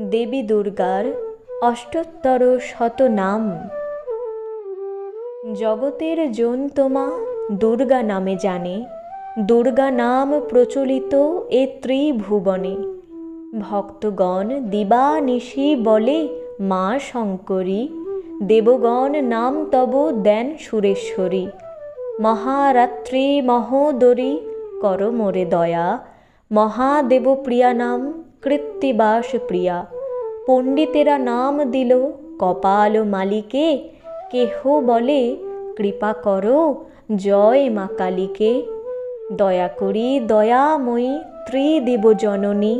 দেবী দুর্গার অষ্টোত্তর শত নাম। জগতের জন তোমা দুর্গা নামে জানে, দুর্গা নাম প্রচলিত এ ত্রিভুবনে। ভক্তগণ দিবানিশি বলে, মা শঙ্করী, দেবগণ নাম তব দেন সুরেশ্বরী। মহারাত্রি মহোদরী, কর মোরে দয়া মহাদেব প্রিয়া নাম কৃত্তিবাস প্রিয়া পণ্ডিতেরা নাম দিল, কপাল মালিকে, কেহ বলে, কৃপা করো, জয় মা কালীকে। দয়া করি দয়াময়ী ত্রিদেব জননী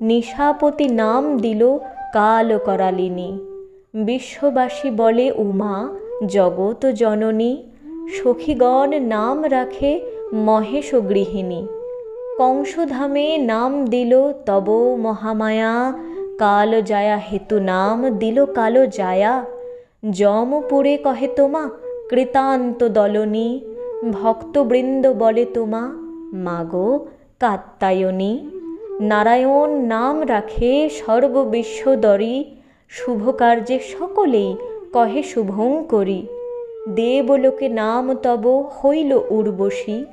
নিশাপতি নাম দিল কাল করালিনী বিশ্ববাসী বলে, উমা, জগৎ জননী। সখীগণ নাম রাখে মহেশ গৃহিণী কংসধামে নাম দিল তব মহামায়া। কাল জায়া হেতু নাম দিল কালো জায়া। যমপুরে কহে তোমা, কৃতান্ত দলনী। ভক্তবৃন্দ বলে তোমা, মাগো কাত্তায়নী নারায়ণ নাম রাখে সর্ববিশ্বদরী। শুভ কার্যে সকলেই কহে শুভঙ্করী দেবলোকে নাম তব হইল উর্বশী।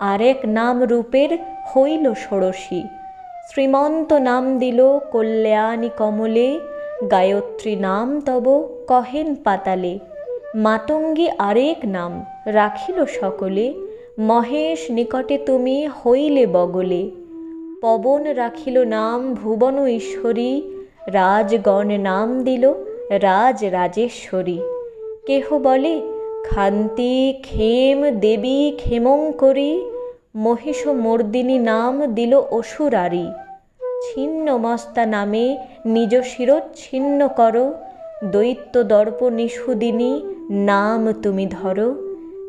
আরেক নাম রূপের হইল ষোড়শী। শ্রীমন্ত নাম দিল কল্যাণী কমলে, গায়ত্রী নাম তব কহেন পাতালে। মাতঙ্গী আরেক নাম রাখিল সকলে, মহেশ নিকটে তুমি হইলে বগলে। পবন রাখিল নাম ভুবন ঈশ্বরী, রাজগণ নাম দিল রাজ রাজেশ্বরী। কেহ বলে খান্তি খেম দেবী ক্ষেমঙ্করী মহিষ মর্দিনী নাম দিল অসুরারি। ছিন্নমস্তা নামে নিজ শিরচ্ছিন্ন করো, দৈত্য দর্প নিষুদিনী নাম তুমি ধরো।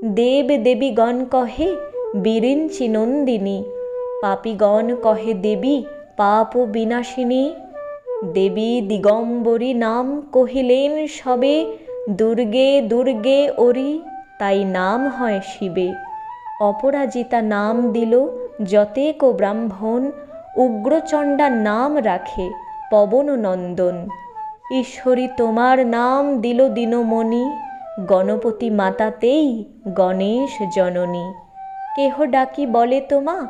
দেব দেবীগণ কহে, বিরিঞ্চি নন্দিনী। পাপিগণ কহে, দেবী, পাপ বিনাশিনী। দেবী দিগম্বরী নাম কহিলেন, সবে দুর্গে দুর্গে ওরি, তাই নাম হয় শিবে। অপরাজিতা নাম দিল যতেক ব্রাহ্মণ উগ্রচণ্ডা নাম রাখে পবন নন্দন ঈশ্বরী, তোমার নাম দিল দিনমণি, গণপতি মাতাতেই গণেশ জননী। কেহ ডাকি বলে তোমা,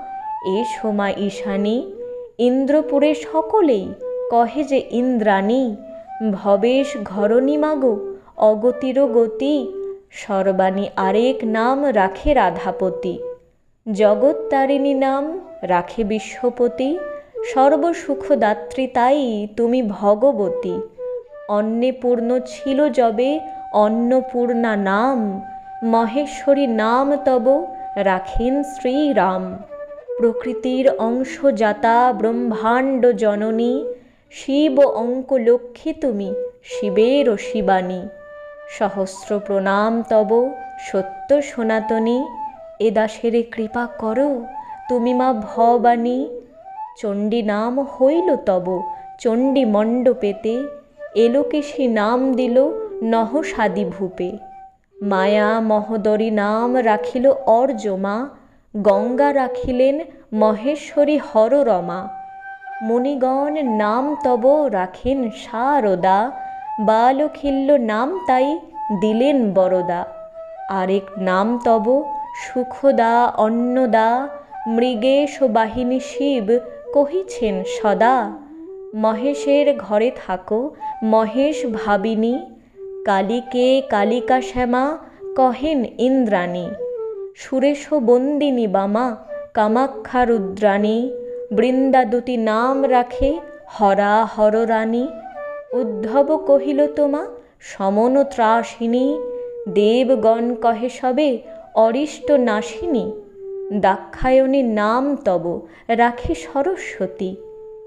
এ সোমা ঈশানী, ইন্দ্রপুরে সকলেই, কহে যে ইন্দ্রাণী, ভবেশ ঘরণী মাগো। অগতির গতি, সর্বাণী আরেক নাম রাখে রাধাপতি। জগত্তারিণী নাম রাখে বিশ্বপতি, সর্বসুখদাত্রী তাই তুমি ভগবতী। অন্নপূর্ণ ছিল যবে, অন্নপূর্ণা নাম, মহেশ্বরী নাম তব, রাখেন শ্রীরাম। প্রকৃতির অংশ জাতা ব্রহ্মাণ্ড জননী, শিব অঙ্ক লক্ষ্মী তুমি, শিবের শিবানী। সহস্র প্রণাম তব, সত্য সনাতনী, এ দাসেরে কৃপা করো, তুমি মা ভবানী। চণ্ডী নাম হইল তব চণ্ডী মণ্ডপেতে এলোকেশী নাম দিল নহসাদি ভূপে। মায়া মহোদরী নাম রাখিল অর্জমা, গঙ্গা রাখিলেন মহেশ্বরী হররমা। মুনিগণ নাম তব রাখেন সারদা বালখিল্য নাম তাই দিলেন বরদা। আরেক নাম তব সুখদা অন্নদা, মৃগেশ বাহিনী শিব কহিছেন সদা। মহেশের ঘরে থাকো, মহেশ ভাবিনী, কালীকে কালিকা শ্যামা কহেন ইন্দ্রাণী। সুরেশ বন্দিনী বামা, কামাক্ষা রুদ্রাণী বৃন্দাদুতি নাম রাখে হরা হররানী উদ্ধব কহিল, তোমা, সমন ত্রাসিনী, দেবগণ কহে সবে অরিষ্ট নাশিনী। দাক্ষায়ণী নাম তব, রাখে সরস্বতী।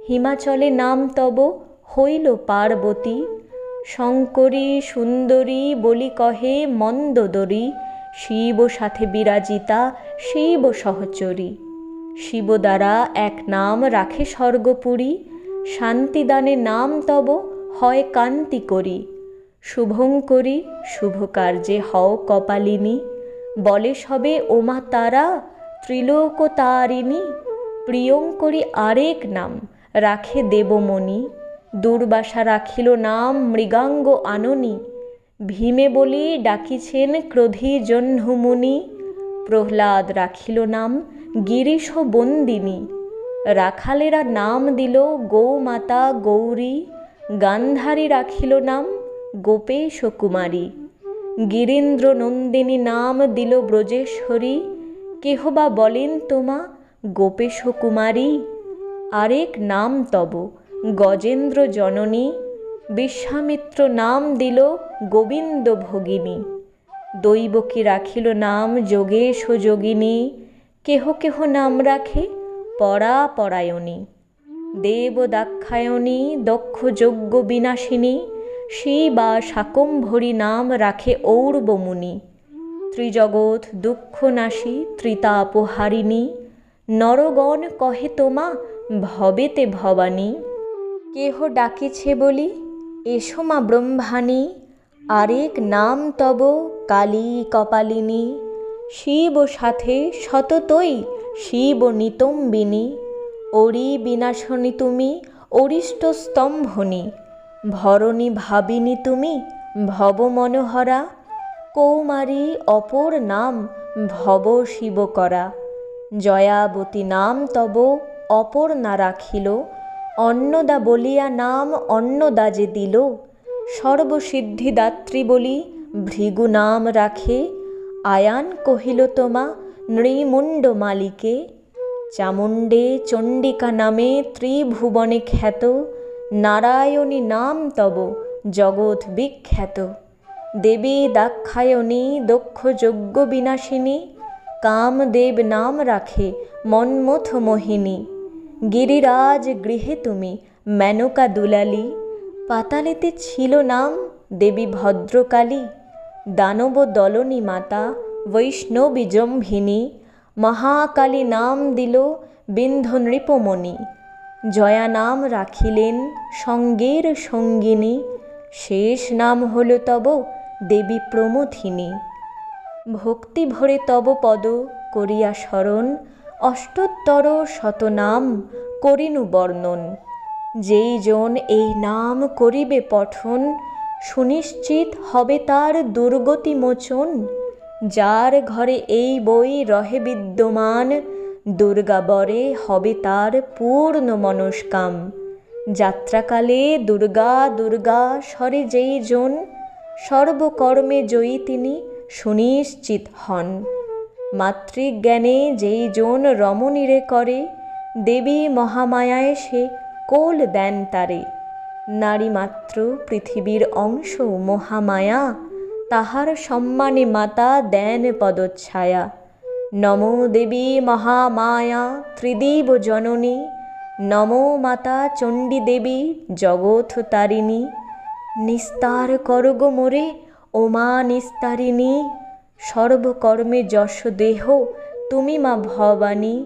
হিমাচলে নাম তব, হইল পার্বতী। শঙ্করী, সুন্দরী বলি কহে মন্দোদরী। শিব সাথে বিরাজিতা, শিব সহচরী। শিব দ্বারা এক নাম রাখে স্বর্গপুরী। শান্তিদানে নাম তব হয় কান্তি করি। শুভঙ্করী শুভ কার্যে হও কপালিনী। বলে সবে ওমা তারা ত্রিলোক ত্রিলোকতারিণী প্রিয়ঙ্করী আরেক নাম, রাখে দেবমণি। দুর্বাসা রাখিল নাম মৃগাঙ্গ আননি। ভীমে বলি ডাকিছেন ক্রোধী জহ্নমুনি। প্রহ্লাদ রাখিল নাম গিরিশ বন্দিনী। রাখালেরা নাম দিল গৌমাতা গৌরী। গান্ধারী রাখিল নাম গোপেশ কুমারী। গিরীন্দ্র নন্দিনী নাম দিল ব্রজেশ্বরী। কেহ বা বলেন তোমা গোপেশ কুমারী। আরেক নাম তব গজেন্দ্র জননী। বিশ্বামিত্র নাম দিল গোবিন্দ ভগিনী। দৈবকী রাখিল নাম যোগেশ যোগিনী। কেহ কেহ নাম রাখে পরা পরায়ণী দেব দাক্ষায়ণী দক্ষ যজ্ঞ বিনাশিনী শিবা শাকম্ভরী নাম রাখে ঔর্বমুনি, ত্রিজগৎ দুঃখনাশী, ত্রিতাপহারিণী, নরগণ কহে তোমা, ভবেতে ভবানী। কেহ ডাকিছে বলি, এসো মা ব্রহ্মাণী, আরেক নাম তব কালী কপালিনী শিব সাথে সততই শিব নিতম্বিনী অরি বিনাশনী তুমি, অরিষ্ট স্তম্ভনী। ভরণী ভাবিনী তুমি, ভব মনোহরা। কৌমারী অপর নাম ভব শিব করা। জয়াবতী নাম তব অপর না রাখিল। অন্নদা বলিয়া নাম অন্নদা যে দিল। সর্বসিদ্ধিদাত্রী বলি ভৃগু নাম রাখে। আয়ান কহিল তোমা, নৃমুণ্ড মালিকে। চামুণ্ডে চণ্ডিকা নামে ত্রিভুবনে খ্যাত, নারায়ণী নাম তব জগৎ বিখ্যাত। দেবী দাক্ষায়ণী, দক্ষ যজ্ঞ বিনাশিনী, কামদেব নাম রাখে মন্মথ মোহিনী। গিরিরাজ গৃহে তুমি মেনকা দুলালি, পাতালেতে ছিল নাম দেবী ভদ্রকালী, দানব দলনী মাতা বৈষ্ণবী জম্ভিনী মহাকালী নাম দিল বিন্ধ নৃপমণি। জয়া নাম রাখিলেন সঙ্গের সঙ্গিনী। শেষ নাম হল তব দেবী প্রমথিনী। ভক্তি ভরে তব পদ করিয়া স্মরণ অষ্টোত্তর শতনাম করিনু বর্ণন। যেই জন এই নাম করিবে পঠন, সুনিশ্চিত হবে তার দুর্গতি মোচন। যার ঘরে এই বই রহে বিদ্যমান, দুর্গাবরে হবে তার পূর্ণ মনস্কাম। যাত্রাকালে দুর্গা দুর্গা স্বরে যেই জন, সর্বকর্মে জয়ী তিনি সুনিশ্চিত হন। মাতৃজ্ঞানে যেই জন রমণীরে করে, দেবী মহামায়ায় সে কোল দেন তারে। নারী মাত্র পৃথিবীর অংশ মহামায়া তাহার সম্মানে মাতা দেন পদচ্ছায়া। নমো দেবী মহামায়া ত্রিদেব জননী, নমো মাতা চণ্ডী দেবী জগৎ তারিণী, নিস্তার করগ মোরে, ওমা নিস্তারিণী, সর্বকর্মে যশ দেহ, তুমি মা ভবানী।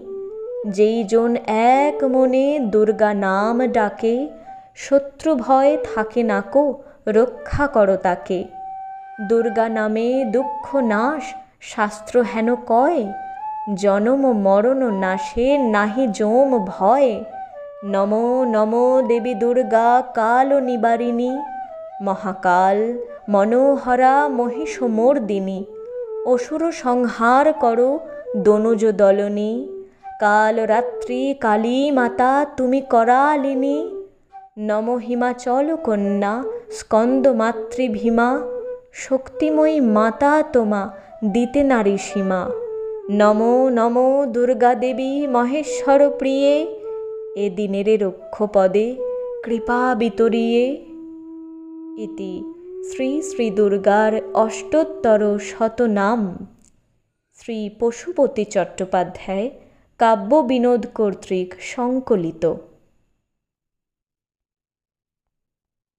যেই জন এক মনে দুর্গা নাম ডাকে, শত্রু ভয় থাকে নাকো রক্ষা করো তাকে। দুর্গা নামে দুঃখ নাশ, শাস্ত্র হেন কয়? জনম মরণ নাশে নাহি জোম ভয়। নম নম দেবী দুর্গা কাল নিবারিণী মহাকাল মনোহরা মহিষমর্দিনী। অসুর সংহার করো দনুজ দলনী কাল রাত্রি কালী মাতা তুমি করালিনী। নম হিমাচল কন্যা স্কন্দ মাতৃভীমা শক্তিময়ী মাতা তোমা, দিতে নারী সীমা। নম নম, দুর্গা দেবী, মহেশ্বর প্রিয়ে। এ দিনের রক্ষপদে কৃপা বিতরিয়ে। ইতি শ্রী শ্রী দুর্গার অষ্টোত্তর শতনাম শ্রী পশুপতি চট্টোপাধ্যায় কাব্য বিনোদ কর্তৃক সংকলিত।